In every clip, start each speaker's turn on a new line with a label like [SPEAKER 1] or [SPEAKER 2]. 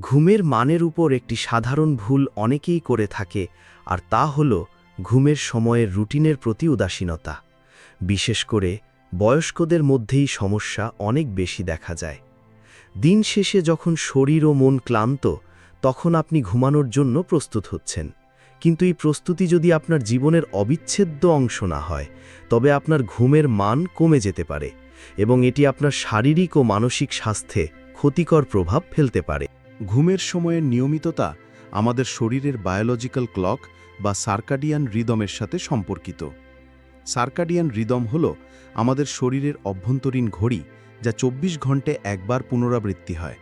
[SPEAKER 1] ঘুমের মানের উপর একটি সাধারণ ভুল অনেকেই করে থাকে, আর তা হল ঘুমের সময়ের রুটিনের প্রতি উদাসীনতা। বিশেষ করে বয়স্কদের মধ্যেই সমস্যা অনেক বেশি দেখা যায়। দিন শেষে যখন শরীর ও মন ক্লান্ত, তখন আপনি ঘুমানোর জন্য প্রস্তুত হচ্ছেন। কিন্তু এই প্রস্তুতি যদি আপনার জীবনের অবিচ্ছেদ্য অংশ না হয়, তবে আপনার ঘুমের মান কমে যেতে পারে এবং এটি আপনার শারীরিক ও মানসিক স্বাস্থ্যে ক্ষতিকর প্রভাব ফেলতে পারে।
[SPEAKER 2] ঘুমের সময়ের নিয়মিততা আমাদের শরীরের বায়োলজিক্যাল ক্লক বা সার্কাডিয়ান রিদমের সাথে সম্পর্কিত। সার্কাডিয়ান রিদম হল আমাদের শরীরের অভ্যন্তরীণ ঘড়ি যা ২৪ ঘন্টে একবার পুনরাবৃত্তি হয়।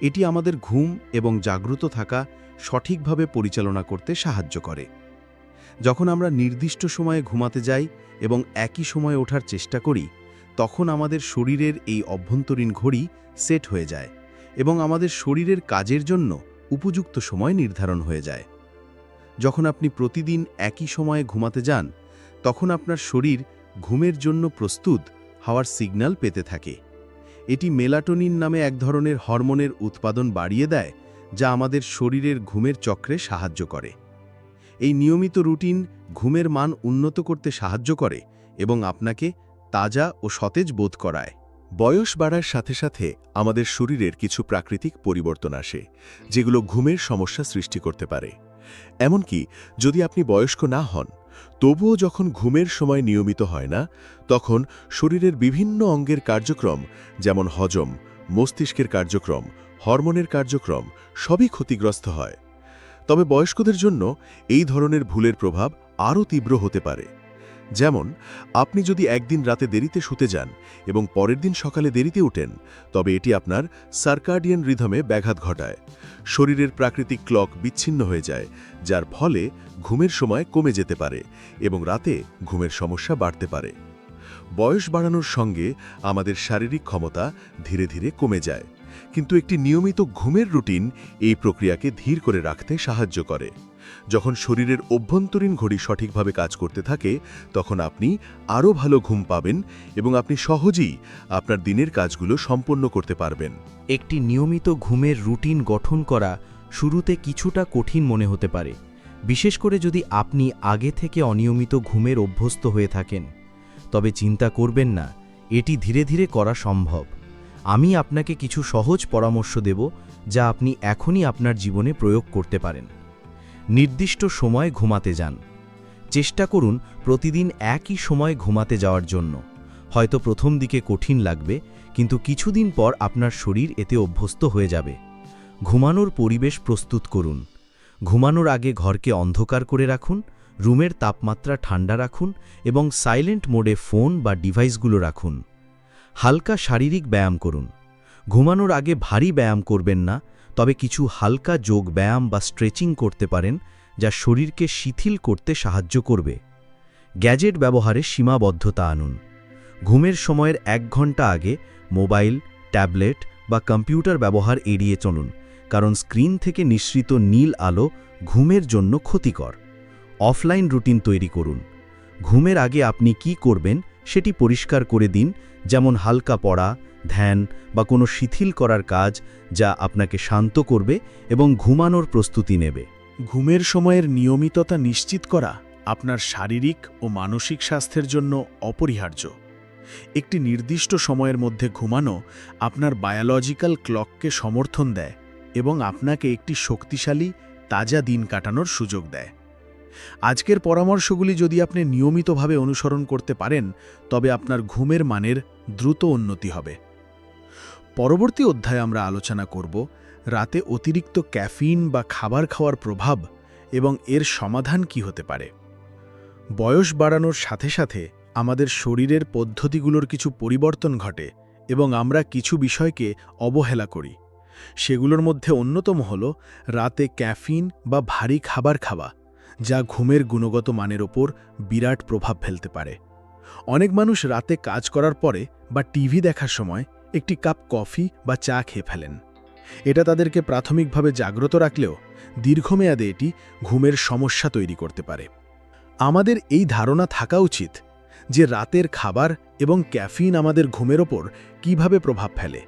[SPEAKER 2] এটি আমাদের ঘুম এবং জাগ্রত থাকা সঠিকভাবে পরিচালনা করতে সাহায্য করে। যখন আমরা নির্দিষ্ট সময়ে ঘুমাতে যাই এবং একই সময়ে ওঠার চেষ্টা করি, তখন আমাদের শরীরের এই অভ্যন্তরীণ ঘড়ি সেট হয়ে যায়। এবং আমাদের শরীরের কাজের জন্য উপযুক্ত সময় নির্ধারণ হয়ে যায়। যখন আপনি প্রতিদিন একই সময়ে ঘুমাতে যান, তখন আপনার শরীর ঘুমের জন্য প্রস্তুত হওয়ার সিগন্যাল পেতে থাকে। এটি মেলাটোনিন নামে এক ধরনের হরমোনের উৎপাদন বাড়িয়ে দেয়, যা আমাদের শরীরের ঘুমের চক্রে সাহায্য করে। এই নিয়মিত রুটিন ঘুমের মান উন্নত করতে সাহায্য করে এবং আপনাকে তাজা ও সতেজ বোধ করায়। বয়স বাড়ার সাথে সাথে আমাদের শরীরের কিছু প্রাকৃতিক পরিবর্তন আসে, যেগুলো ঘুমের সমস্যা সৃষ্টি করতে পারে। এমনকি যদি আপনি বয়স্ক না হন, তবুও যখন ঘুমের সময় নিয়মিত হয় না, তখন শরীরের বিভিন্ন অঙ্গের কার্যক্রম, যেমন হজম, মস্তিষ্কের কার্যক্রম, হরমোনের কার্যক্রম, সবই ক্ষতিগ্রস্ত হয়। তবে বয়স্কদের জন্য এই ধরনের ভুলের প্রভাব আরও তীব্র হতে পারে। যেমন, আপনি যদি একদিন রাতে দেরিতে শুতে যান এবং পরের দিন সকালে দেরিতে উঠেন, তবে এটি আপনার সার্কাডিয়ান রিধমে ব্যাঘাত ঘটায়। শরীরের প্রাকৃতিক ক্লক বিচ্ছিন্ন হয়ে যায়, যার ফলে ঘুমের সময় কমে যেতে পারে এবং রাতে ঘুমের সমস্যা বাড়তে পারে। বয়স বাড়ানোর সঙ্গে আমাদের শারীরিক ক্ষমতা ধীরে ধীরে কমে যায়, কিন্তু একটি নিয়মিত ঘুমের রুটিন এই প্রক্রিয়াকে ধীর করে রাখতে সাহায্য করে। যখন শরীরের অভ্যন্তরীণ ঘড়ি সঠিকভাবে কাজ করতে থাকে, তখন আপনি আরও ভালো ঘুম পাবেন এবং আপনি সহজেই আপনার দিনের কাজগুলো সম্পন্ন করতে পারবেন।
[SPEAKER 1] একটি নিয়মিত ঘুমের রুটিন গঠন করা শুরুতে কিছুটা কঠিন মনে হতে পারে, বিশেষ করে যদি আপনি আগে থেকে অনিয়মিত ঘুমের অভ্যস্ত হয়ে থাকেন। তবে চিন্তা করবেন না, এটি ধীরে ধীরে করা সম্ভব। আমি আপনাকে কিছু সহজ পরামর্শ দেব যা আপনি এখনই আপনার জীবনে প্রয়োগ করতে পারেন। নির্দিষ্ট সময় ঘুমাতে যান। চেষ্টা করুন প্রতিদিন একই সময় ঘুমাতে যাওয়ার জন্য। হয়তো প্রথম দিকে কঠিন লাগবে, কিন্তু কিছুদিন পর আপনার শরীর এতে অভ্যস্ত হয়ে যাবে। ঘুমানোর পরিবেশ প্রস্তুত করুন। ঘুমানোর আগে ঘরকে অন্ধকার করে রাখুন, রুমের তাপমাত্রা ঠান্ডা রাখুন এবং সাইলেন্ট মোডে ফোন বা ডিভাইসগুলো রাখুন। হালকা শারীরিক ব্যায়াম করুন। ঘুমানোর আগে ভারী ব্যায়াম করবেন না তবে কিছু হালকা যোগ ব্যায়াম বা স্ট্রেচিং করতে পারেন, যা শরীরকে শিথিল করতে সাহায্য করবে। গ্যাজেট ব্যবহারে সীমাবদ্ধতা আনুন। ঘুমের সময়ের এক ঘণ্টা আগে মোবাইল, ট্যাবলেট বা কম্পিউটার ব্যবহার এড়িয়ে চলুন, কারণ স্ক্রিন থেকে নিঃসৃত নীল আলো ঘুমের জন্য ক্ষতিকর। অফলাইন রুটিন তৈরি করুন। ঘুমের আগে আপনি কি করবেন সেটি পরিষ্কার করে দিন, যেমন হালকা পড়া ধ্যান বা কোনো শিথিল করার কাজ যা আপনাকে শান্ত করবে এবং ঘুমানোর প্রস্তুতি নেবে।
[SPEAKER 2] ঘুমের সময়ের নিয়মিততা নিশ্চিত করা আপনার শারীরিক ও মানসিক স্বাস্থ্যের জন্য অপরিহার্য। একটি নির্দিষ্ট সময়ের মধ্যে ঘুমানো আপনার বায়োলজিক্যাল ক্লককে সমর্থন দেয় এবং আপনাকে একটি শক্তিশালী, তাজা দিন কাটানোর সুযোগ দেয়। আজকের পরামর্শগুলি যদি আপনি নিয়মিতভাবে অনুসরণ করতে পারেন, তবে আপনার ঘুমের মানের দ্রুত উন্নতি হবে। পরবর্তী অধ্যায়ে আমরা আলোচনা করব রাতে অতিরিক্ত ক্যাফিন বা খাবার খাওয়ার প্রভাব এবং এর সমাধান কি হতে পারে। বয়স বাড়ানোর সাথে সাথে আমাদের শরীরের পদ্ধতিগুলোর কিছু পরিবর্তন ঘটে এবং আমরা কিছু বিষয়কে অবহেলা করি। সেগুলোর মধ্যে অন্যতম হল রাতে ক্যাফিন বা ভারী খাবার খাওয়া, যা ঘুমের গুণগত মানের ওপর বিরাট প্রভাব ফেলতে পারে। অনেক মানুষ রাতে কাজ করার পরে বা টিভি দেখার সময় একটি কাপ কফি বা চা খেয়ে ফেলেন। এটা তাদেরকে প্রাথমিকভাবে জাগ্রত রাখলেও দীর্ঘমেয়াদে এটি ঘুমের সমস্যা তৈরি করতে পারে। আমাদের এই ধারণা থাকা উচিত যে রাতের খাবার এবং ক্যাফিন আমাদের ঘুমের ওপর কীভাবে প্রভাব ফেলে।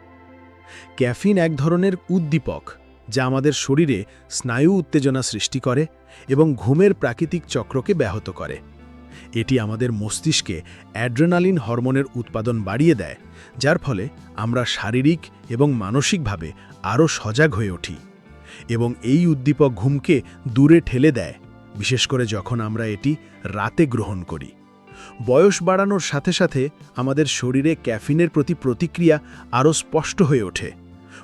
[SPEAKER 2] ক্যাফিন এক ধরনের উদ্দীপক
[SPEAKER 3] যা আমাদের শরীরে স্নায়ু উত্তেজনা সৃষ্টি করে এবং ঘুমের প্রাকৃতিক চক্রকে ব্যাহত করে। এটি আমাদের মস্তিষ্কে অ্যাড্রেনালিন হরমোনের উৎপাদন বাড়িয়ে দেয়, যার ফলে আমরা শারীরিক এবং মানসিকভাবে আরও সজাগ হয়ে উঠি এবং এই উদ্দীপক ঘুমকে দূরে ঠেলে দেয়, বিশেষ করে যখন আমরা এটি রাতে গ্রহণ করি। বয়স বাড়ানোর সাথে সাথে আমাদের শরীরে ক্যাফিনের প্রতি প্রতিক্রিয়া আরও স্পষ্ট হয়ে ওঠে,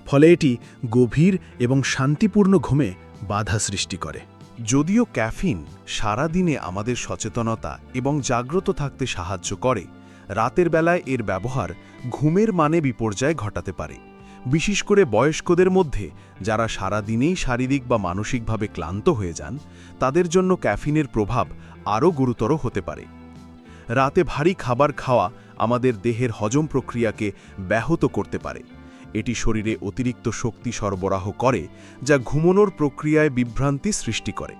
[SPEAKER 3] ফলে এটি গভীর এবং শান্তিপূর্ণ ঘুমে বাধা সৃষ্টি করে।
[SPEAKER 2] যদিও ক্যাফিন সারা দিনে আমাদের সচেতনতা এবং জাগ্রত থাকতে সাহায্য করে, রাতের বেলায় এর ব্যবহার ঘুমের মানে বিপর্যয় ঘটাতে পারে। বিশেষ করে বয়স্কদের মধ্যে, যারা সারা দিনেই শারীরিক বা মানসিকভাবে ক্লান্ত হয়ে যান, তাদের জন্য ক্যাফিনের প্রভাব আরও গুরুতর হতে পারে। রাতে ভারী খাবার খাওয়া আমাদের দেহের হজম প্রক্রিয়াকে ব্যাহত করতে পারে। এটি শরীরে অতিরিক্ত শক্তি সরবরাহ করে, যা ঘুমনোর প্রক্রিয়ায় বিভ্রান্তি সৃষ্টি করে।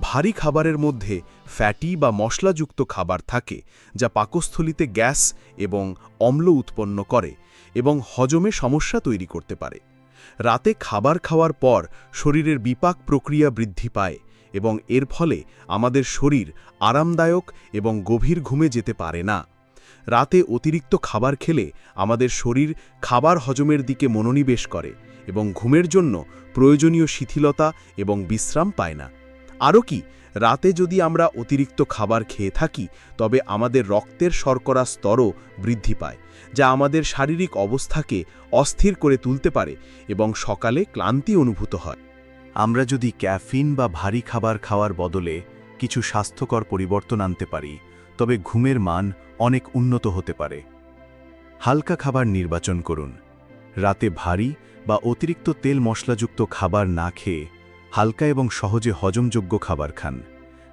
[SPEAKER 2] ভারী খাবারের মধ্যে ফ্যাটি বা মশলাযুক্ত খাবার থাকে, যা পাকস্থলিতে গ্যাস এবং অম্ল উৎপন্ন করে এবং হজমে সমস্যা তৈরি করতে পারে। রাতে খাবার খাওয়ার পর শরীরের বিপাক প্রক্রিয়া বৃদ্ধি পায় এবং এর ফলে আমাদের শরীর আরামদায়ক এবং গভীর ঘুমে যেতে পারে না। রাতে অতিরিক্ত খাবার খেলে আমাদের শরীর খাবার হজমের দিকে মনোনিবেশ করে এবং ঘুমের জন্য প্রয়োজনীয় শিথিলতা এবং বিশ্রাম পায় না। আরও কি, রাতে যদি আমরা অতিরিক্ত খাবার খেয়ে থাকি, তবে আমাদের রক্তের শর্করা স্তরও বৃদ্ধি পায়, যা আমাদের শারীরিক অবস্থাকে অস্থির করে তুলতে পারে এবং সকালে ক্লান্তি অনুভূত হয়।
[SPEAKER 1] আমরা যদি ক্যাফিন বা ভারী খাবার খাওয়ার বদলে কিছু স্বাস্থ্যকর পরিবর্তন আনতে পারি তবে ঘুমের মান অনেক উন্নত হতে পারে। হালকা খাবার নির্বাচন করুন। রাতে ভারী বা অতিরিক্ত তেল মশলাযুক্ত খাবার না খেয়ে হালকা এবং সহজে হজমযোগ্য খাবার খান।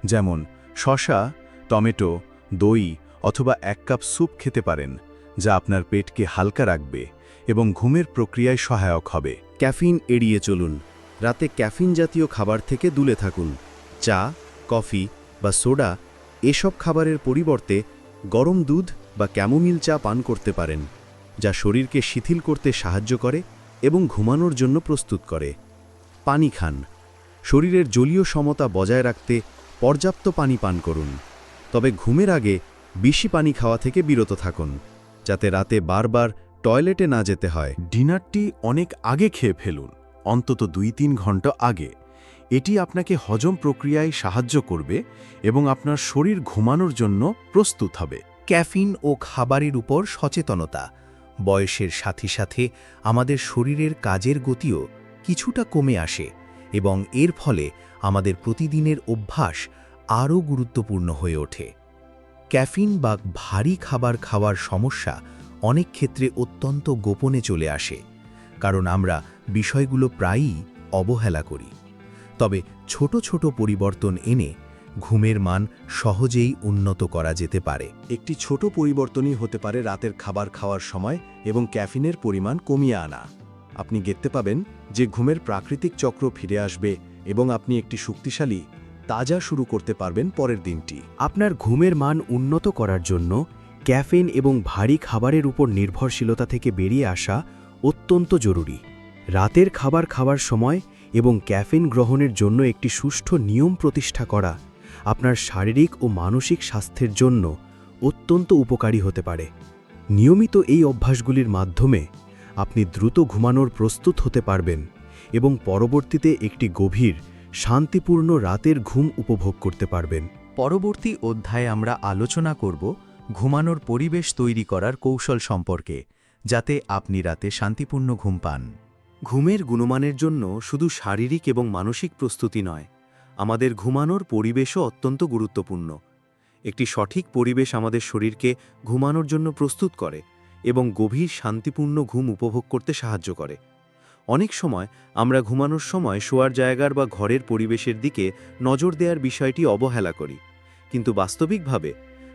[SPEAKER 1] যেমন শশা টমেটো, দই অথবা এক কাপ স্যুপ খেতে পারেন, যা আপনার পেটকে হালকা রাখবে এবং ঘুমের প্রক্রিয়ায় সহায়ক হবে। ক্যাফিন এড়িয়ে চলুন। রাতে ক্যাফিন জাতীয় খাবার থেকে দূরে থাকুন। চা, কফি বা সোডা এসব খাবারের পরিবর্তে গরম দুধ বা ক্যামোমিল চা পান করতে পারেন, যা শরীরকে শিথিল করতে সাহায্য করে এবং ঘুমানোর জন্য প্রস্তুত করে। পানি খান। শরীরের জলীয় সমতা বজায় রাখতে পর্যাপ্ত পানি পান করুন। তবে ঘুমের আগে বেশি পানি খাওয়া থেকে বিরত থাকুন, যাতে রাতে বারবার টয়লেটে না যেতে হয়।
[SPEAKER 2] ডিনারটি অনেক আগে খেয়ে ফেলুন, অন্তত দুই তিন ঘণ্টা আগে। এটি আপনাকে হজম প্রক্রিয়ায় সাহায্য করবে এবং আপনার শরীর ঘুমানোর জন্য প্রস্তুত হবে।
[SPEAKER 4] ক্যাফিন ও খাবারের উপর সচেতনতা। বয়সের সাথে সাথে আমাদের শরীরের কাজের গতিও কিছুটা কমে আসে এবং এর ফলে আমাদের প্রতিদিনের অভ্যাস আরও গুরুত্বপূর্ণ হয়ে ওঠে। ক্যাফিন বা ভারী খাবার খাওয়ার সমস্যা অনেক ক্ষেত্রে অত্যন্ত গোপনে চলে আসে, কারণ আমরা বিষয়গুলো প্রায়ই অবহেলা করি। তবে ছোট ছোট পরিবর্তন এনে ঘুমের মান সহজেই উন্নত করা যেতে পারে।
[SPEAKER 2] একটি ছোট পরিবর্তনই হতে পারে রাতের খাবার খাওয়ার সময় এবং ক্যাফিনের পরিমাণ কমিয়ে আনা। আপনি দেখতে পাবেন যে ঘুমের প্রাকৃতিক চক্র ফিরে আসবে এবং আপনি একটি শক্তিশালী তাজা শুরু করতে পারবেন পরের দিনটি।
[SPEAKER 1] আপনার ঘুমের মান উন্নত করার জন্য ক্যাফেন এবং ভারী খাবারের উপর নির্ভরশীলতা থেকে বেরিয়ে আসা অত্যন্ত জরুরি। রাতের খাবার খাওয়ার সময় এবং ক্যাফেন গ্রহণের জন্য একটি সুষ্ঠু নিয়ম প্রতিষ্ঠা করা আপনার শারীরিক ও মানসিক স্বাস্থ্যের জন্য অত্যন্ত উপকারী হতে পারে। নিয়মিত এই অভ্যাসগুলির মাধ্যমে আপনি দ্রুত ঘুমানোর প্রস্তুত হতে পারবেন এবং পরবর্তীতে একটি গভীর, শান্তিপূর্ণ রাতের ঘুম উপভোগ করতে পারবেন।
[SPEAKER 4] পরবর্তী অধ্যায়ে আমরা আলোচনা করব ঘুমানোর পরিবেশ তৈরি করার কৌশল সম্পর্কে, যাতে আপনি রাতে শান্তিপূর্ণ ঘুম পান।
[SPEAKER 1] ঘুমের গুণমানের জন্য শুধু শারীরিক এবং মানসিক প্রস্তুতি নয়, আমাদের ঘুমানোর পরিবেশও অত্যন্ত গুরুত্বপূর্ণ। একটি সঠিক পরিবেশ আমাদের শরীরকে ঘুমানোর জন্য প্রস্তুত করে এবং গভীর শান্তিপূর্ণ ঘুম উপভোগ করতে সাহায্য করে। অনেক সময় আমরা ঘুমানোর সময় শোয়ার জায়গার বা ঘরের পরিবেশের দিকে নজর দেওয়ার বিষয়টি অবহেলা করি, কিন্তু বাস্তবিকভাবে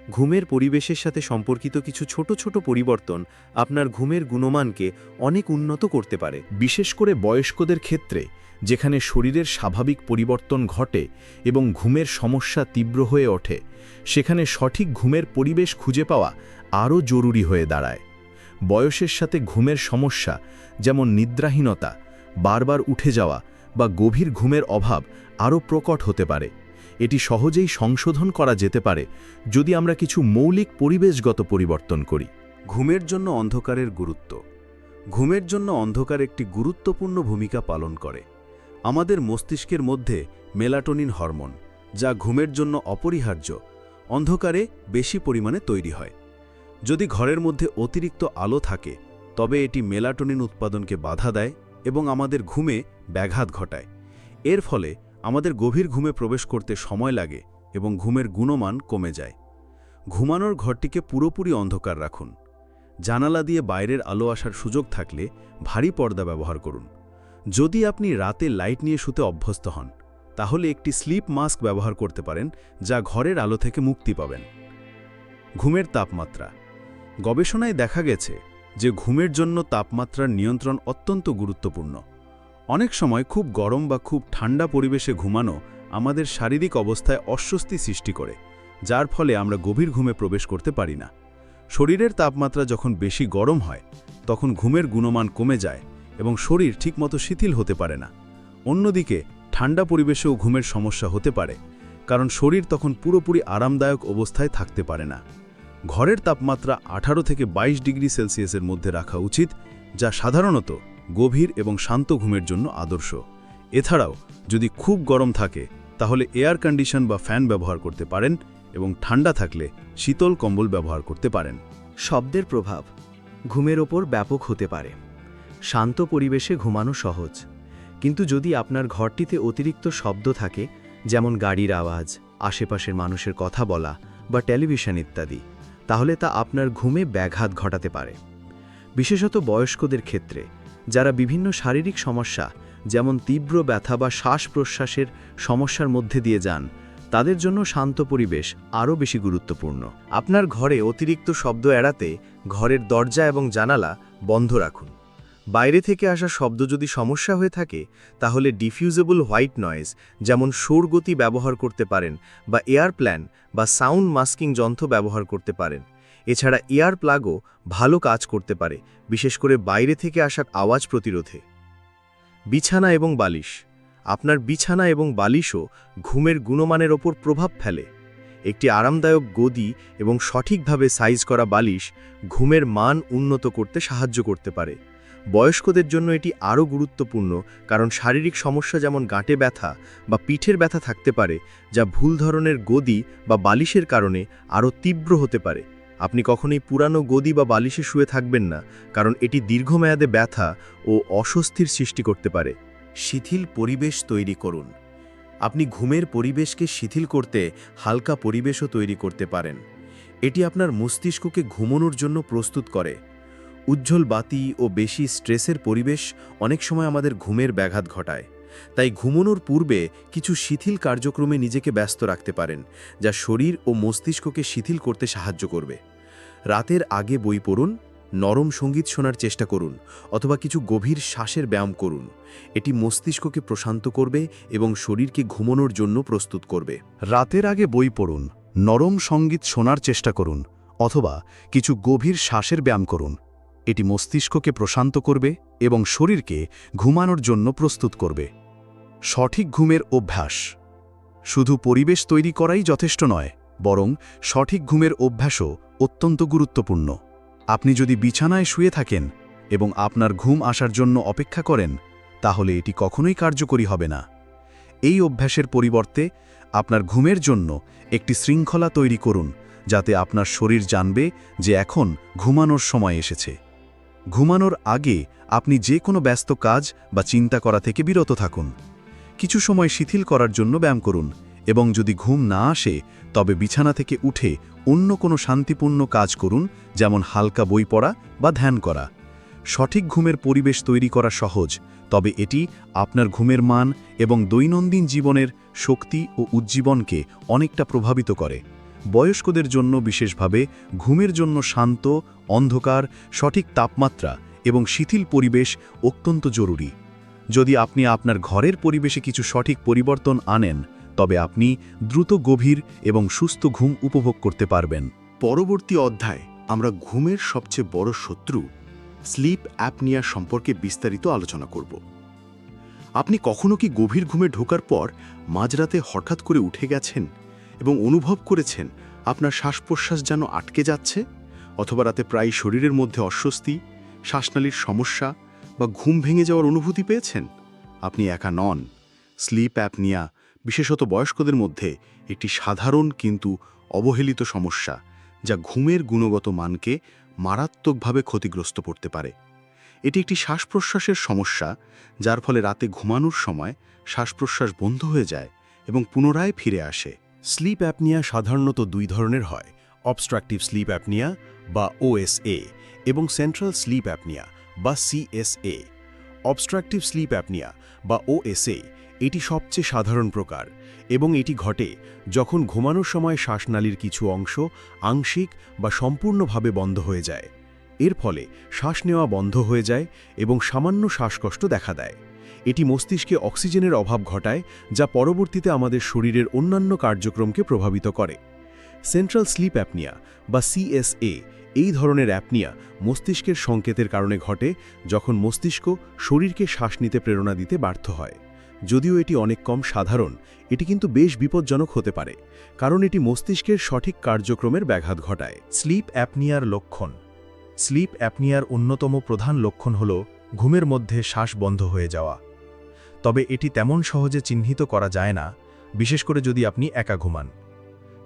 [SPEAKER 1] ঘুমের পরিবেশের সাথে সম্পর্কিত কিছু ছোট ছোট পরিবর্তন আপনার ঘুমের গুণমানকে অনেক উন্নত করতে পারে।
[SPEAKER 2] বিশেষ করে বয়স্কদের ক্ষেত্রে, যেখানে শরীরের স্বাভাবিক পরিবর্তন ঘটে এবং ঘুমের সমস্যা তীব্র হয়ে ওঠে, সেখানে সঠিক ঘুমের পরিবেশ খুঁজে পাওয়া আরও জরুরি হয়ে দাঁড়ায়। বয়সের সাথে ঘুমের সমস্যা, যেমন নিদ্রাহীনতা, বারবার উঠে যাওয়া বা গভীর ঘুমের অভাব আরও প্রকট হতে পারে। এটি সহজেই সংশোধন করা যেতে পারে যদি আমরা কিছু মৌলিক পরিবেশগত পরিবর্তন করি। ঘুমের জন্য অন্ধকারের গুরুত্ব। ঘুমের জন্য অন্ধকার একটি গুরুত্বপূর্ণ ভূমিকা পালন করে। আমাদের মস্তিষ্কের মধ্যে মেলাটোনিন হরমোন, যা ঘুমের জন্য অপরিহার্য, অন্ধকারে বেশি পরিমাণে তৈরি হয়। যদি ঘরের মধ্যে অতিরিক্ত আলো থাকে, তবে এটি মেলাটোনিন উৎপাদনকে বাধা দেয় এবং আমাদের ঘুমে ব্যাঘাত ঘটায়। এর ফলে আমাদের গভীর ঘুমে প্রবেশ করতে সময় লাগে এবং ঘুমের গুণমান কমে যায়। ঘুমানোর ঘরটিকে পুরোপুরি অন্ধকার রাখুন। জানালা দিয়ে বাইরের আলো আসার সুযোগ থাকলে ভারী পর্দা ব্যবহার করুন। যদি আপনি রাতে লাইট নিয়ে শুতে অভ্যস্ত হন, তাহলে একটি স্লিপ মাস্ক ব্যবহার করতে পারেন যা ঘরের আলো থেকে মুক্তি পাবেন। ঘুমের তাপমাত্রা। গবেষণায় দেখা গেছে যে ঘুমের জন্য তাপমাত্রার নিয়ন্ত্রণ অত্যন্ত গুরুত্বপূর্ণ। অনেক সময় খুব গরম বা খুব ঠান্ডা পরিবেশে ঘুমানো আমাদের শারীরিক অবস্থায় অস্বস্তি সৃষ্টি করে, যার ফলে আমরা গভীর ঘুমে প্রবেশ করতে পারি না। শরীরের তাপমাত্রা যখন বেশি গরম হয়, তখন ঘুমের গুণমান কমে যায় এবং শরীর ঠিকমতো শিথিল হতে পারে না। অন্যদিকে, ঠান্ডা পরিবেশেও ঘুমের সমস্যা হতে পারে, কারণ শরীর তখন পুরোপুরি আরামদায়ক অবস্থায় থাকতে পারে না। ঘরের তাপমাত্রা আঠারো থেকে ২২ ডিগ্রি সেলসিয়াসের মধ্যে রাখা উচিত, যা সাধারণত গভীর এবং শান্ত ঘুমের জন্য আদর্শ। এছাড়াও, যদি খুব গরম থাকে, তাহলে এয়ার কন্ডিশন বা ফ্যান ব্যবহার করতে পারেন এবং ঠান্ডা থাকলে শীতল কম্বল ব্যবহার করতে পারেন।
[SPEAKER 1] শব্দের প্রভাব ঘুমের ওপর ব্যাপক হতে পারে। শান্ত পরিবেশে ঘুমানো সহজ। কিন্তু যদি আপনার ঘরটিতে অতিরিক্ত শব্দ থাকে, যেমন গাড়ির আওয়াজ, আশেপাশের মানুষের কথা বলা বা টেলিভিশন ইত্যাদি, তাহলে তা আপনার ঘুমে ব্যাঘাত ঘটাতে পারে। বিশেষত বয়স্কদের ক্ষেত্রে যারা বিভিন্ন শারীরিক সমস্যা, যেমন তীব্র ব্যথা বা শ্বাস প্রশ্বাসের সমস্যার মধ্যে দিয়ে যান, তাদের জন্য শান্ত পরিবেশ আরও বেশি গুরুত্বপূর্ণ। আপনার ঘরে অতিরিক্ত শব্দ এড়াতে ঘরের দরজা এবং জানালা বন্ধ রাখুন। বাইরে থেকে আসা শব্দ যদি সমস্যা হয়ে থাকে, তাহলে ডিফিউজেবল হোয়াইট নয়েজ, যেমন গতি ব্যবহার করতে পারেন বা এয়ার প্ল্যান বা সাউন্ড মাস্কিং যন্ত্র ব্যবহার করতে পারেন। এছাড়া এয়ার প্লাগও ভালো কাজ করতে পারে, বিশেষ করে বাইরে থেকে আসা আওয়াজ প্রতিরোধে। বিছানা এবং বালিশ। আপনার বিছানা এবং বালিশও ঘুমের গুণমানের ওপর প্রভাব ফেলে। একটি আরামদায়ক গদি এবং সঠিকভাবে সাইজ করা বালিশ ঘুমের মান উন্নত করতে সাহায্য করতে পারে। বয়স্কদের জন্য এটি আরও গুরুত্বপূর্ণ, কারণ শারীরিক সমস্যা যেমন গাঁটে ব্যথা বা পিঠের ব্যথা থাকতে পারে, যা ভুল ধরনের গদি বা বালিশের কারণে আরও তীব্র হতে পারে। আপনি কখনোই পুরানো গদি বা বালিশে শুয়ে থাকবেন না, কারণ এটি দীর্ঘমেয়াদে ব্যথা ও অস্বস্তির সৃষ্টি করতে পারে।
[SPEAKER 2] শিথিল পরিবেশ তৈরি করুন। আপনি ঘুমের পরিবেশকে শিথিল করতে হালকা পরিবেশও তৈরি করতে পারেন। এটি আপনার মস্তিষ্ককে ঘুমানোর জন্য প্রস্তুত করে। উজ্জ্বল বাতি ও বেশি স্ট্রেসের পরিবেশ অনেক সময় আমাদের ঘুমের ব্যাঘাত ঘটায়। তাই ঘুমানোর পূর্বে কিছু শিথিল কার্যক্রমে নিজেকে ব্যস্ত রাখতে পারেন, যা শরীর ও মস্তিষ্ককে শিথিল করতে সাহায্য করবে। রাতের আগে বই পড়ুন, নরম সংগীত শোনার চেষ্টা করুন, অথবা কিছু গভীর শ্বাসের ব্যায়াম করুন। এটি মস্তিষ্ককে প্রশান্ত করবে এবং শরীরকে ঘুমানোর জন্য প্রস্তুত করবে। রাতের আগে বই পড়ুন, নরম সংগীত শোনার চেষ্টা করুন, অথবা কিছু গভীর শ্বাসের ব্যায়াম করুন। এটি মস্তিষ্ককে প্রশান্ত করবে এবং শরীরকে ঘুমানোর জন্য প্রস্তুত করবে। সঠিক ঘুমের অভ্যাস। শুধু পরিবেশ তৈরি করাই যথেষ্ট নয়, বরং সঠিক ঘুমের অভ্যাসও অত্যন্ত গুরুত্বপূর্ণ। আপনি যদি বিছানায় শুয়ে থাকেন এবং আপনার ঘুম আসার জন্য অপেক্ষা করেন, তাহলে এটি কখনোই কার্যকরী হবে না। এই অভ্যাসের পরিবর্তে আপনার ঘুমের জন্য একটি শৃঙ্খলা তৈরি করুন, যাতে আপনার শরীর জানবে যে এখন ঘুমানোর সময় এসেছে। ঘুমানোর আগে আপনি যে কোনো ব্যস্ত কাজ বা চিন্তা করা থেকে বিরত থাকুন। কিছু সময় শিথিল করার জন্য ব্যায়াম করুন এবং যদি ঘুম না আসে, তবে বিছানা থেকে উঠে অন্য কোনো শান্তিপূর্ণ কাজ করুন, যেমন হালকা বই পড়া বা ধ্যান করা। সঠিক ঘুমের পরিবেশ তৈরি করা সহজ, তবে এটি আপনার ঘুমের মান এবং দৈনন্দিন জীবনের শক্তি ও উজ্জীবনকে অনেকটা প্রভাবিত করে। বয়স্কদের জন্য বিশেষভাবে ঘুমের জন্য শান্ত, অন্ধকার, সঠিক তাপমাত্রা এবং শিথিল পরিবেশ অত্যন্ত জরুরি। যদি আপনি আপনার ঘরের পরিবেশে কিছু সঠিক পরিবর্তন আনেন, তবে আপনি দ্রুত গভীর এবং সুস্থ ঘুম উপভোগ করতে পারবেন।
[SPEAKER 5] পরবর্তী অধ্যায় আমরা ঘুমের সবচেয়ে বড় শত্রু স্লিপ অ্যাপনিয়া সম্পর্কে বিস্তারিত আলোচনা করব। আপনি কখনো কি গভীর ঘুমে ঢোকার পর মাঝরাতে হঠাৎ করে উঠে গেছেন এবং অনুভব করেছেন আপনার শ্বাস প্রশ্বাস যেন আটকে যাচ্ছে? অথবা রাতে প্রায় শরীরের মধ্যে অস্বস্তি, শ্বাসনালীর সমস্যা বা ঘুম ভেঙে যাওয়ার অনুভূতি পেয়েছেন? আপনি একা নন। স্লিপ অ্যাপনিয়া, বিশেষত বয়স্কদের মধ্যে, একটি সাধারণ কিন্তু অবহেলিত সমস্যা, যা ঘুমের গুণগত মানকে মারাত্মকভাবে ক্ষতিগ্রস্ত করতে পারে। এটি একটি শ্বাস প্রশ্বাসের সমস্যা, যার ফলে রাতে ঘুমানোর সময় শ্বাস প্রশ্বাস বন্ধ হয়ে যায় এবং পুনরায় ফিরে আসে।
[SPEAKER 6] স্লিপ অ্যাপনিয়া সাধারণত দুই ধরনের হয়, অবস্ট্রাকটিভ স্লিপ অ্যাপনিয়া বা ওএসএ এবং সেন্ট্রাল স্লিপ অ্যাপনিয়া। বা সিএসএ অবস্ট্রাকটিভ স্লিপ অ্যাপনিয়া বা ওএসএ এটি সবচেয়ে সাধারণ প্রকার এবং এটি ঘটে যখন ঘুমানোর সময় শ্বাসনালীর কিছু অংশ আংশিক বা সম্পূর্ণভাবে বন্ধ হয়ে যায়। এর ফলে শ্বাস নেওয়া বন্ধ হয়ে যায় এবং সামান্য শ্বাসকষ্ট দেখা দেয়। এটি মস্তিষ্কে অক্সিজেনের অভাব ঘটায়, যা পরবর্তীতে আমাদের শরীরের অন্যান্য কার্যক্রমকে প্রভাবিত করে। সেন্ট্রাল স্লিপ অ্যাপনিয়া বা সিএসএ এই ধরনের অ্যাপনিয়া মস্তিষ্কের সংকেতের কারণে ঘটে যখন মস্তিষ্ক শরীরকে শ্বাস নিতে প্রেরণা দিতে ব্যর্থ হয়। যদিও এটি অনেক কম সাধারণ, এটি কিন্তু বেশ বিপজ্জনক হতে পারে, কারণ এটি মস্তিষ্কের সঠিক কার্যক্রমের ব্যাঘাত ঘটায়। স্লিপ অ্যাপনিয়ার লক্ষণ স্লিপ অ্যাপনিয়ার অন্যতম প্রধান লক্ষণ হল ঘুমের মধ্যে শ্বাস বন্ধ হয়ে যাওয়া। তবে এটি তেমন সহজে চিহ্নিত করা যায় না, বিশেষ করে যদি আপনি একা ঘুমান।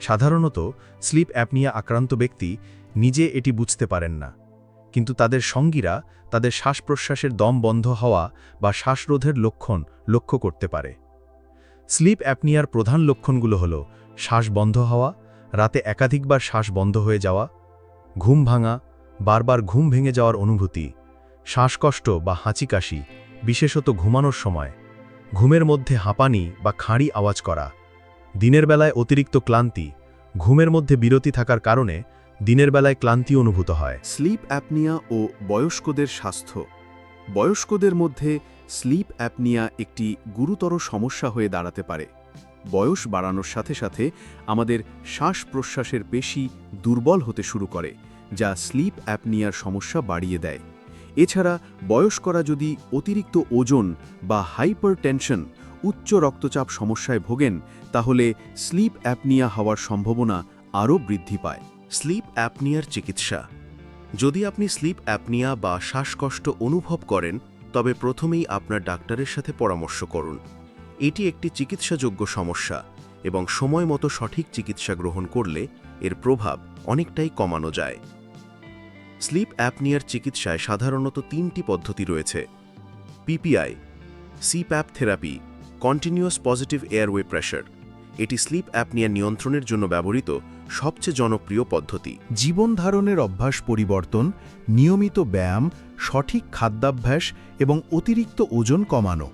[SPEAKER 6] সাধারণত স্লিপ অ্যাপনিয়া আক্রান্ত ব্যক্তি নিজে এটি বুঝতে পারেন না। কিন্তু তাদের সঙ্গীরা তাদের শ্বাস প্রশ্বাসের দম বন্ধ হওয়া বা শ্বাসরোধের লক্ষণ লক্ষ্য করতে পারে। স্লিপ অ্যাপনিয়ার প্রধান লক্ষণগুলো হল শ্বাস বন্ধ হওয়া, রাতে একাধিকবার শ্বাস বন্ধ হয়ে যাওয়া, ঘুম ভাঙা, বারবার ঘুম ভেঙে যাওয়ার অনুভূতি, শ্বাসকষ্ট বা হাঁচিকাশি, বিশেষত ঘুমানোর সময়, ঘুমের মধ্যে হাঁপানি বা খাঁড়ি আওয়াজ করা, দিনের বেলায় অতিরিক্ত ক্লান্তি, ঘুমের মধ্যে বিরতি থাকার কারণে দিনের বেলায় ক্লান্তি অনুভূত হয়।
[SPEAKER 5] স্লিপ অ্যাপনিয়া ও বয়স্কদের স্বাস্থ্য। বয়স্কদের মধ্যে স্লিপ অ্যাপনিয়া একটি গুরুতর সমস্যা হয়ে দাঁড়াতে পারে। বয়স বাড়ানোর সাথে সাথে আমাদের শ্বাস প্রশ্বাসের পেশি দুর্বল হতে শুরু করে, যা স্লিপ অ্যাপনিয়ার সমস্যা বাড়িয়ে দেয়। এছাড়া বয়স্করা যদি অতিরিক্ত ওজন বা হাইপার টেনশন উচ্চ রক্তচাপ সমস্যায় ভোগেন, তাহলে স্লিপ অ্যাপনিয়া হওয়ার সম্ভাবনা আরও বৃদ্ধি পায়।
[SPEAKER 6] স্লিপ অ্যাপনিয়ার চিকিৎসা। যদি আপনি স্লিপ অ্যাপনিয়া বা শ্বাসকষ্ট অনুভব করেন, তবে প্রথমেই আপনার ডাক্তারের সাথে পরামর্শ করুন। এটি একটি চিকিৎসাযোগ্য সমস্যা এবং সময় মতো সঠিক চিকিৎসা গ্রহণ করলে এর প্রভাব অনেকটাই কমানো যায়। স্লিপ অ্যাপনিয়ার চিকিৎসায় সাধারণত তিনটি পদ্ধতি রয়েছে। PPI CPAP therapy, continuous positive airway pressure এটি স্লিপ অ্যাপনিয়া নিয়ন্ত্রণের জন্য ব্যবহৃত সবচেয়ে জনপ্রিয় পদ্ধতি।
[SPEAKER 3] জীবন ধারণের অভ্যাস পরিবর্তন নিয়মিত ব্যায়াম সঠিক খাদ্যাভ্যাস এবং অতিরিক্ত ওজন কমানো।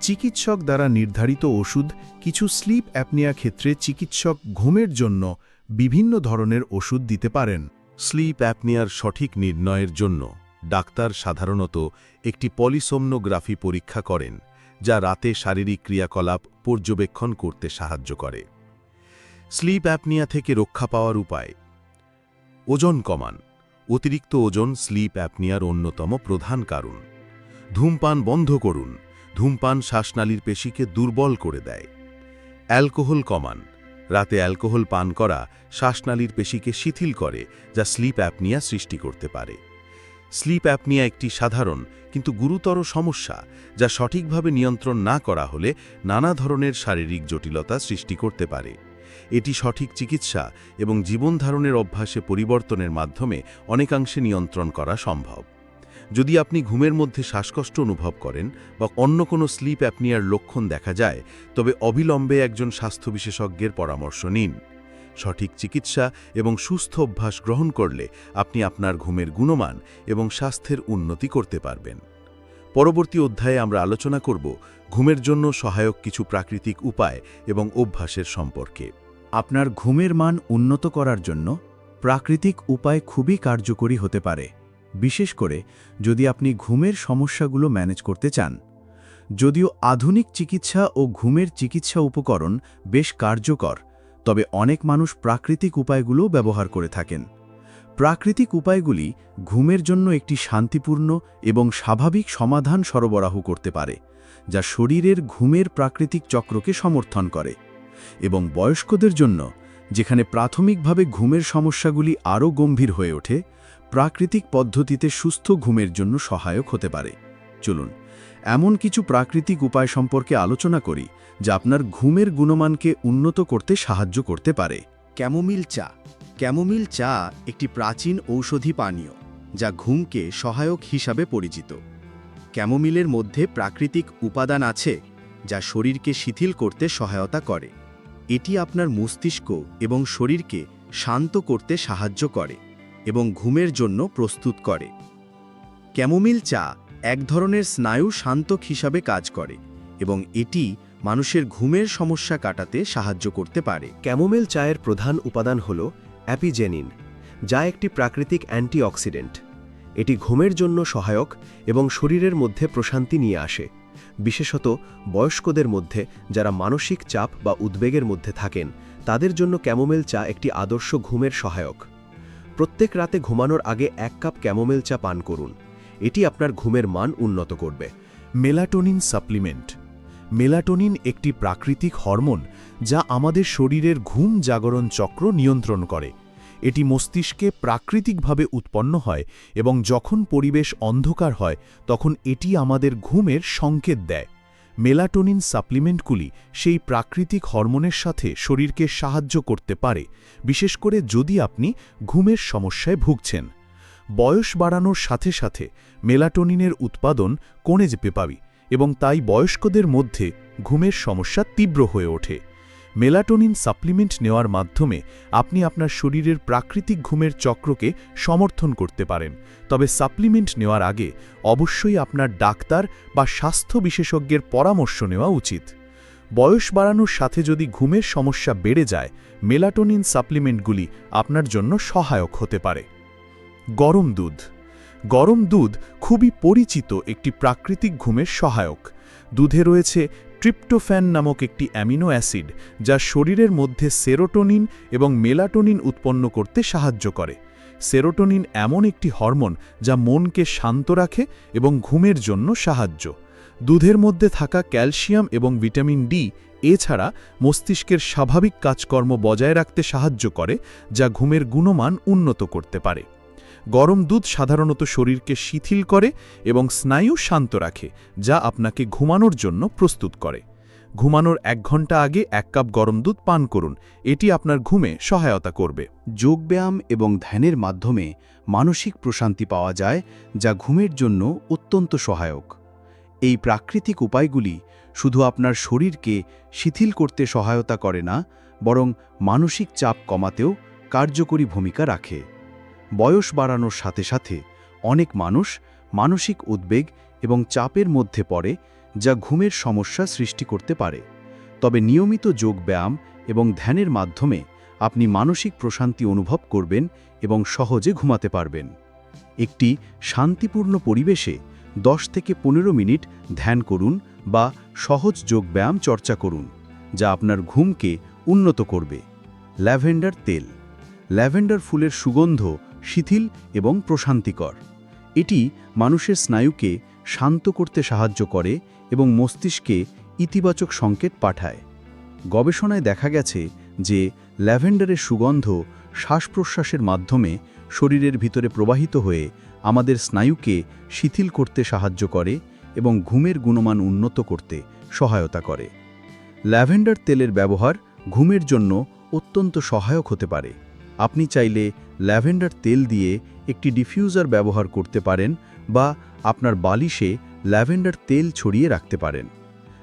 [SPEAKER 3] চিকিৎসক দ্বারা নির্ধারিত ওষুধ কিছু স্লিপ অ্যাপনিয়া ক্ষেত্রে চিকিৎসক ঘুমের জন্য বিভিন্ন ধরনের ওষুধ দিতে পারেন।
[SPEAKER 2] স্লিপ অ্যাপনিয়ার সঠিক নির্ণয়ের জন্য ডাক্তার সাধারণত একটি পলিসোমনোগ্রাফি পরীক্ষা করেন। যা রাতে শারীরিক ক্রিয়াকলাপ পর্যবেক্ষণ করতে সাহায্য করে। স্লিপ অ্যাপনিয়া থেকে রক্ষা পাওয়ার উপায়। ওজন কমান। অতিরিক্ত ওজন স্লিপ অ্যাপনিয়ার অন্যতম প্রধান কারণ। ধূমপান বন্ধ করুন। ধূমপান শ্বাসনালীর পেশিকে দুর্বল করে দেয়। অ্যালকোহল কমান। রাতে অ্যালকোহল পান করা শ্বাসনালীর পেশিকে শিথিল করে, যা স্লিপ অ্যাপনিয়া সৃষ্টি করতে পারে। স্লিপ অ্যাপনিয়া একটি সাধারণ, কিন্তু গুরুতর সমস্যা, যা সঠিকভাবে নিয়ন্ত্রণ না করা হলে নানা ধরনের শারীরিক জটিলতা সৃষ্টি করতে পারে। এটি সঠিক চিকিৎসা এবং জীবনধারণের অভ্যাসে পরিবর্তনের মাধ্যমে অনেকাংশে নিয়ন্ত্রণ করা সম্ভব। যদি আপনি ঘুমের মধ্যে শ্বাসকষ্ট অনুভব করেন বা অন্য কোনো স্লিপ অ্যাপনিয়ার লক্ষণ দেখা যায়, তবে অবিলম্বে একজন স্বাস্থ্য বিশেষজ্ঞের পরামর্শ নিন। সঠিক চিকিৎসা এবং সুস্থ অভ্যাস গ্রহণ করলে আপনি আপনার ঘুমের গুণমান এবং স্বাস্থ্যের উন্নতি করতে পারবেন। পরবর্তী অধ্যায়ে আমরা আলোচনা করব ঘুমের জন্য সহায়ক কিছু প্রাকৃতিক উপায় এবং অভ্যাসের সম্পর্কে।
[SPEAKER 1] আপনার ঘুমের মান উন্নত করার জন্য প্রাকৃতিক উপায় খুবই কার্যকরী হতে পারে। বিশেষ করে যদি আপনি ঘুমের সমস্যাগুলো ম্যানেজ করতে চান, যদিও আধুনিক চিকিৎসা ও ঘুমের চিকিৎসা উপকরণ বেশ কার্যকর তবে অনেক মানুষ প্রাকৃতিক উপায়গুলো ব্যবহার করে থাকেন। প্রাকৃতিক উপায়গুলি ঘুমের জন্য একটি শান্তিপূর্ণ এবং স্বাভাবিক সমাধান সরবরাহ করতে পারে,
[SPEAKER 2] যা শরীরের ঘুমের প্রাকৃতিক চক্রকে সমর্থন করে এবং বয়স্কদের জন্য, যেখানে প্রাথমিকভাবে ঘুমের সমস্যাগুলি আরও গম্ভীর হয়ে ওঠে, প্রাকৃতিক পদ্ধতিতে সুস্থ ঘুমের জন্য সহায়ক হতে পারে। চলুন এমন কিছু প্রাকৃতিক উপায় সম্পর্কে আলোচনা করি, যা আপনার ঘুমের গুণমানকে উন্নত করতে সাহায্য করতে পারে।
[SPEAKER 7] ক্যামোমিল চা। ক্যামোমিল চা একটি প্রাচীন ঔষধি পানীয়, যা ঘুমকে সহায়ক হিসাবে পরিচিত। ক্যামোমিলের মধ্যে প্রাকৃতিক উপাদান আছে, যা শরীরকে শিথিল করতে সহায়তা করে। এটি আপনার মস্তিষ্ক এবং শরীরকে শান্ত করতে সাহায্য করে এবং ঘুমের জন্য প্রস্তুত করে। ক্যামোমিল চা এক ধরনের স্নায়ু শান্তক হিসাবে কাজ করে এবং এটি মানুষের ঘুমের সমস্যা কাটাতে সাহায্য করতে পারে।
[SPEAKER 8] ক্যামোমেল চায়ের প্রধান উপাদান হল অ্যাপিজেনিন, যা একটি প্রাকৃতিক অ্যান্টিঅক্সিডেন্ট। এটি ঘুমের জন্য সহায়ক এবং শরীরের মধ্যে প্রশান্তি নিয়ে আসে, বিশেষত বয়স্কদের মধ্যে যারা মানসিক চাপ বা উদ্বেগের মধ্যে থাকেন, তাদের জন্য ক্যামোমেল চা একটি আদর্শ ঘুমের সহায়ক। প্রত্যেক রাতে ঘুমানোর আগে এক কাপ ক্যামোমেল চা পান করুন। এটি আপনার ঘুমের মান উন্নত করবে।
[SPEAKER 3] Melatonin supplement. মেলাটোনিন একটি প্রাকৃতিক হরমোন যা আমাদের শরীরের ঘুম জাগরণ চক্র নিয়ন্ত্রণ করে। এটি মস্তিষ্কে প্রাকৃতিকভাবে উৎপন্ন হয় এবং যখন পরিবেশ অন্ধকার হয়, তখন এটি আমাদের ঘুমের সংকেত দেয়। মেলাটোনিন সাপ্লিমেন্টগুলি সেই প্রাকৃতিক হরমোনের সাথে শরীরকে সাহায্য করতে পারে, বিশেষ করে যদি আপনি ঘুমের সমস্যায় ভুগছেন। বয়স বাড়ানোর সাথে সাথে মেলাটোনিনের উৎপাদন কমে যেতে পারি এবং তাই বয়স্কদের মধ্যে ঘুমের সমস্যা তীব্র হয়ে ওঠে। মেলাটোনিন সাপ্লিমেন্ট নেওয়ার মাধ্যমে আপনি আপনার শরীরের প্রাকৃতিক ঘুমের চক্রকে সমর্থন করতে পারেন। তবে সাপ্লিমেন্ট নেওয়ার আগে অবশ্যই আপনার ডাক্তার বা স্বাস্থ্য বিশেষজ্ঞের পরামর্শ নেওয়া উচিত। বয়স বাড়ানোর সাথে যদি ঘুমের সমস্যা বেড়ে যায়, মেলাটোনিন সাপ্লিমেন্টগুলি আপনার জন্য সহায়ক হতে পারে। গরম দুধ। গরম দুধ খুবই পরিচিত একটি প্রাকৃতিক ঘুমের সহায়ক। দুধে রয়েছে ট্রিপ্টোফ্যান নামক একটি অ্যামিনো অ্যাসিড, যা শরীরের মধ্যে সেরোটোনিন এবং মেলাটোনিন উৎপন্ন করতে সাহায্য করে। সেরোটোনিন এমন একটি হরমোন যা মনকে শান্ত রাখে এবং ঘুমের জন্য সাহায্য। দুধের মধ্যে থাকা ক্যালসিয়াম এবং ভিটামিন ডি, এছাড়া মস্তিষ্কের স্বাভাবিক কাজকর্ম বজায় রাখতে সাহায্য করে, যা ঘুমের গুণমান উন্নত করতে পারে। গরম দুধ সাধারণত শরীরকে শিথিল করে এবং স্নায়ু শান্ত রাখে, যা আপনাকে ঘুমানোর জন্য প্রস্তুত করে। ঘুমানোর এক ঘণ্টা আগে এক কাপ গরম দুধ পান করুন, এটি আপনার ঘুমে সহায়তা করবে।
[SPEAKER 2] যোগব্যায়াম এবং ধ্যানের মাধ্যমে মানসিক প্রশান্তি পাওয়া যায়, যা ঘুমের জন্য অত্যন্ত সহায়ক। এই প্রাকৃতিক উপায়গুলি শুধু আপনার শরীরকে শিথিল করতে সহায়তা করে না, বরং মানসিক চাপ কমাতেও কার্যকরী ভূমিকা রাখে। বয়স বাড়ানোর সাথে সাথে অনেক মানুষ মানসিক উদ্বেগ এবং চাপের মধ্যে পড়ে যা ঘুমের সমস্যা সৃষ্টি করতে পারে। তবে নিয়মিত যোগব্যায়াম এবং ধ্যানের মাধ্যমে আপনি মানসিক প্রশান্তি অনুভব করবেন এবং সহজে ঘুমাতে পারবেন। একটি শান্তিপূর্ণ পরিবেশে 10 থেকে পনেরো মিনিট ধ্যান করুন বা সহজ যোগব্যায়াম চর্চা করুন, যা আপনার ঘুমকে উন্নত করবে। ল্যাভেন্ডার তেল। ল্যাভেন্ডার ফুলের সুগন্ধ শিথিল এবং প্রশান্তিকর। এটি মানুষের স্নায়ুকে শান্ত করতে সাহায্য করে এবং মস্তিষ্কে ইতিবাচক সংকেত পাঠায়। গবেষণায় দেখা গেছে যে ল্যাভেন্ডারের সুগন্ধ শ্বাস প্রশ্বাসের মাধ্যমে শরীরের ভিতরে প্রবাহিত হয়ে আমাদের স্নায়ুকে শিথিল করতে সাহায্য করে এবং ঘুমের গুণমান উন্নত করতে সহায়তা করে। ল্যাভেন্ডার তেলের ব্যবহার ঘুমের জন্য অত্যন্ত সহায়ক হতে পারে। আপনি চাইলে ল্যাভেন্ডার তেল দিয়ে একটি ডিফিউজার ব্যবহার করতে পারেন বা আপনার বালিশে ল্যাভেন্ডার তেল ছড়িয়ে রাখতে পারেন।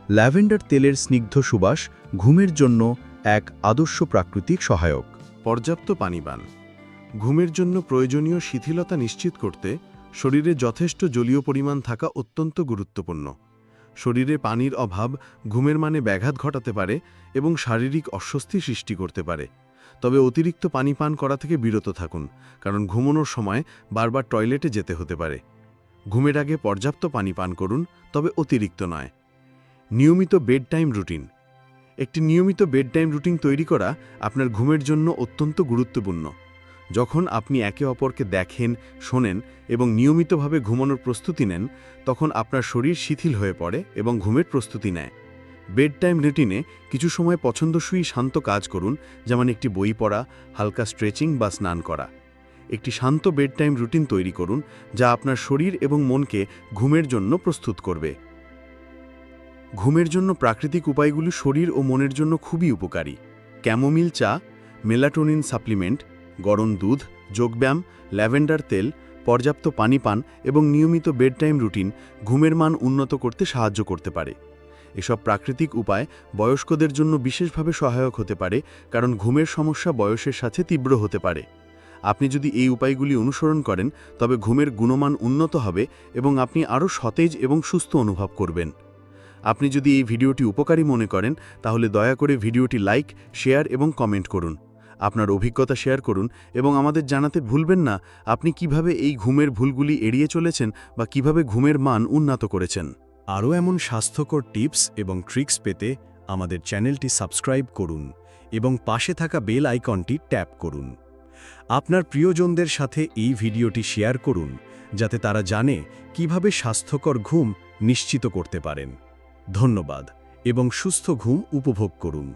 [SPEAKER 2] ল্যাভেন্ডার তেলের স্নিগ্ধ সুবাস ঘুমের জন্য এক আদর্শ প্রাকৃতিক সহায়ক।
[SPEAKER 5] পর্যাপ্ত পানি পান। ঘুমের জন্য প্রয়োজনীয় শিথিলতা নিশ্চিত করতে শরীরে যথেষ্ট জলীয় পরিমাণ থাকা অত্যন্ত গুরুত্বপূর্ণ। শরীরে পানির অভাব ঘুমের মানে ব্যাঘাত ঘটাতে পারে এবং শারীরিক অস্বস্তি সৃষ্টি করতে পারে। তবে অতিরিক্ত পানি পান করা থেকে বিরত থাকুন, কারণ ঘুমানোর সময় বারবার টয়লেটে যেতে হতে পারে। ঘুমের আগে পর্যাপ্ত পানি পান করুন, তবে অতিরিক্ত নয়। নিয়মিত বেড টাইম রুটিন। একটি নিয়মিত বেড টাইম রুটিন তৈরি করা আপনার ঘুমের জন্য অত্যন্ত গুরুত্বপূর্ণ।
[SPEAKER 2] যখন আপনি একে অপরকে দেখেন, শোনেন এবং নিয়মিতভাবে ঘুমানোর প্রস্তুতি নেন, তখন আপনার শরীর শিথিল হয়ে পড়ে এবং ঘুমের প্রস্তুতি নেয়। বেড টাইম রুটিনে কিছু সময় পছন্দসই শান্ত কাজ করুন, যেমন একটি বই পড়া, হালকা স্ট্রেচিং বা স্নান করা। একটি শান্ত বেড টাইম রুটিন তৈরি করুন, যা আপনার শরীর এবং মনকে ঘুমের জন্য প্রস্তুত করবে। ঘুমের জন্য প্রাকৃতিক উপায়গুলি শরীর ও মনের জন্য খুবই উপকারী। ক্যামোমিল চা, মেলাটোনিন সাপ্লিমেন্ট, গরম দুধ, যোগব্যায়াম, ল্যাভেন্ডার তেল, পর্যাপ্ত পানি পান এবং নিয়মিত বেড টাইম রুটিন ঘুমের মান উন্নত করতে সাহায্য করতে পারে। এসব প্রাকৃতিক উপায় বয়স্কদের জন্য বিশেষভাবে সহায়ক হতে পারে, কারণ ঘুমের সমস্যা বয়সের সাথে তীব্র হতে পারে। আপনি যদি এই উপায়গুলি অনুসরণ করেন, তবে ঘুমের গুণমান উন্নত হবে এবং আপনি আরও সতেজ এবং সুস্থ অনুভব করবেন। আপনি যদি এই ভিডিওটি উপকারী মনে করেন, তাহলে দয়া করে ভিডিওটি লাইক, শেয়ার এবং কমেন্ট করুন। আপনার অভিজ্ঞতা শেয়ার করুন এবং আমাদের জানাতে ভুলবেন না, আপনি কীভাবে এই ঘুমের ভুলগুলি এড়িয়ে চলেছেন বা কীভাবে ঘুমের মান উন্নত করেছেন।
[SPEAKER 6] আরও এমন স্বাস্থ্যকর টিপস এবং ট্রিক্স পেতে আমাদের চ্যানেলটি সাবস্ক্রাইব করুন এবং পাশে থাকা বেল আইকনটি ট্যাপ করুন। আপনার প্রিয়জনদের সাথে এই ভিডিওটি শেয়ার করুন, যাতে তারা জানে কীভাবে স্বাস্থ্যকর ঘুম নিশ্চিত করতে পারেন। ধন্যবাদ এবং সুস্থ ঘুম উপভোগ করুন।